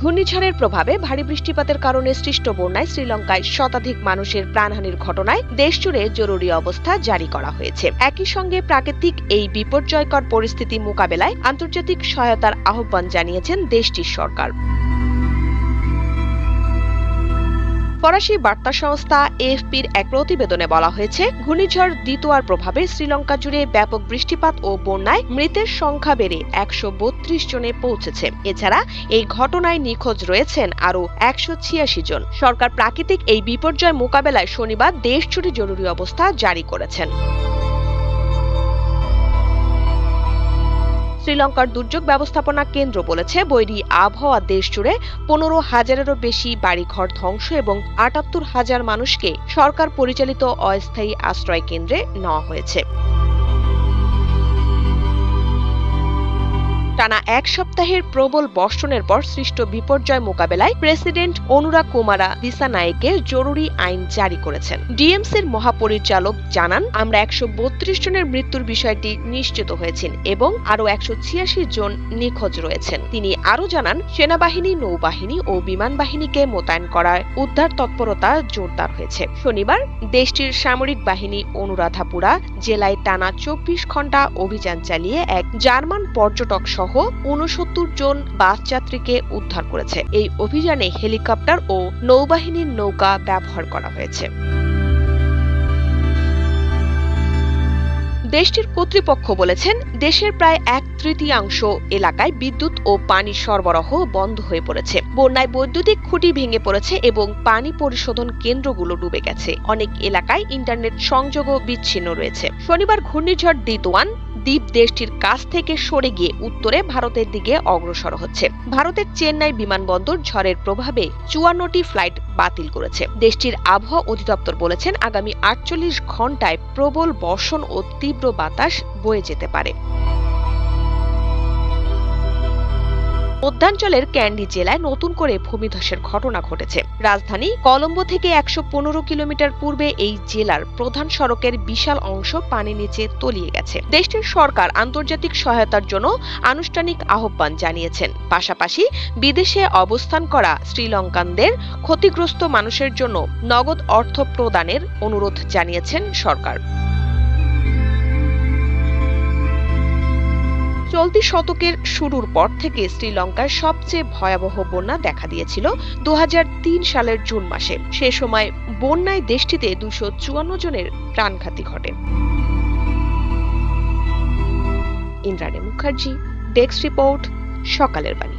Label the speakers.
Speaker 1: ঘূর্ণিঝড়ের প্রভাবে ভারী বৃষ্টিপাতের কারণে সৃষ্ট বন্যায় শ্রীলঙ্কায় শতাধিক মানুষের প্রাণহানির ঘটনায় দেশজুড়ে জরুরি অবস্থা জারি করা হয়েছে। একই সঙ্গে প্রাকৃতিক এই বিপর্যয়কর পরিস্থিতি মোকাবেলায় আন্তর্জাতিক সহায়তার আহ্বান জানিয়েছেন দেশটির সরকার। ফরাসি বার্তা সংস্থা এএফপির এক প্রতিবেদনে বলা হয়েছে, ঘূর্ণিঝড় দ্বিতীয়ার প্রভাবে শ্রীলঙ্কা জুড়ে ব্যাপক বৃষ্টিপাত ও বন্যায় মৃতের সংখ্যা বেড়ে একশো বত্রিশ জনে পৌঁছেছে। এছাড়া এই ঘটনায় নিখোঁজ রয়েছেন আরও একশো ছিয়াশি জন। সরকার প্রাকৃতিক এই বিপর্যয় মোকাবেলায় শনিবার দেশ জরুরি অবস্থা জারি করেছেন। শ্রীলঙ্কার দুর্যোগ ব্যবস্থাপনা কেন্দ্র বলেছে, বৈরি আবহাওয়া দেশ জুড়ে পনেরো হাজারেরও বেশি বাড়িঘর ধ্বংস এবং আটাত্তর হাজার মানুষকে সরকার পরিচালিত অস্থায়ী আশ্রয় কেন্দ্রে নেওয়া হয়েছে। টানা এক সপ্তাহের প্রবল বর্ষণের পর সৃষ্ট বিপর্যয় মোকাবেলায় প্রেসিডেন্ট অনুরা কুমারা দিসানায়েকে জরুরি আইন জারি করেছেন। ডিএমসির মহাপরিচালক জানান, আমরা একশো বত্রিশ জনের মৃত্যুর বিষয়টি নিশ্চিত হয়েছেন এবং আরও একশো ছিয়াশি জন নিখোঁজ রয়েছেন। তিনি আরও জানান, সেনাবাহিনী, নৌবাহিনী ও বিমান বাহিনীকে মোতায়েন করায় উদ্ধার তৎপরতা জোরদার হয়েছে। শনিবার দেশটির সামরিক বাহিনী অনুরাধাপুরা জেলায় টানা চব্বিশ ঘণ্টা অভিযান চালিয়ে এক জার্মান পর্যটক সহ উনসত্তর জন বাস যাত্রীকে উদ্ধার করেছে। এই অভিযানে হেলিকপ্টার ও নৌবাহিনীর নৌকা ব্যবহার করা হয়েছে। দেশটির কর্তৃপক্ষ বলেছেন, দেশের প্রায় এক তৃতীয়াংশ এলাকায় বিদ্যুৎ ও পানি সরবরাহ বন্ধ হয়ে পড়েছে। বন্যায় বৈদ্যুতিক খুঁটি ভেঙে পড়েছে এবং পানি পরিশোধন কেন্দ্রগুলো ডুবে গেছে। অনেক এলাকায় ইন্টারনেট সংযোগও বিচ্ছিন্ন রয়েছে। শনিবার ঘূর্ণিঝড় দিতওয়ান দ্বীপ দেশটির কাছ থেকে সরে গিয়ে উত্তরে ভারতের দিকে অগ্রসর হচ্ছে। ভারতের চেন্নাই বিমানবন্দর ঝড়ের প্রভাবে চুয়ান্নটি ফ্লাইট বাতিল করেছে। দেশটির আবহাওয়া অধিদপ্তর বলেছেন, আগামী আটচল্লিশ ঘন্টায় প্রবল বর্ষণ ও তীব্র বাতাস বয়ে যেতে পারে। মধ্যাঞ্চলের ক্যান্ডি জেলায় নতুন করে ভূমিধসের ঘটনা ঘটেছে। রাজধানী কলম্বো থেকে একশো পনেরো কিলোমিটার পূর্বে এই জেলার প্রধান সড়কের বিশাল অংশ পানি নিচে তলিয়ে গেছে। দেশটির সরকার আন্তর্জাতিক সহায়তার জন্য আনুষ্ঠানিক আহ্বান জানিয়েছেন। পাশাপাশি বিদেশে অবস্থান করা শ্রীলঙ্কানদের ক্ষতিগ্রস্ত মানুষের জন্য নগদ অর্থ প্রদানের অনুরোধ জানিয়েছেন সরকার। চলতি শতকের শুরুর পর থেকে শ্রীলঙ্কার সবচেয়ে ভয়াবহ বন্যা দেখা দিয়েছিল দু হাজার তিন সালের জুন মাসে। সে সময় বন্যায় দেশটিতে দুশো চুয়ান্ন জনের প্রাণঘাতী ঘটে। ইন্দ্রাণী মুখার্জি, ডেস্ক রিপোর্ট, সকালের বাণী।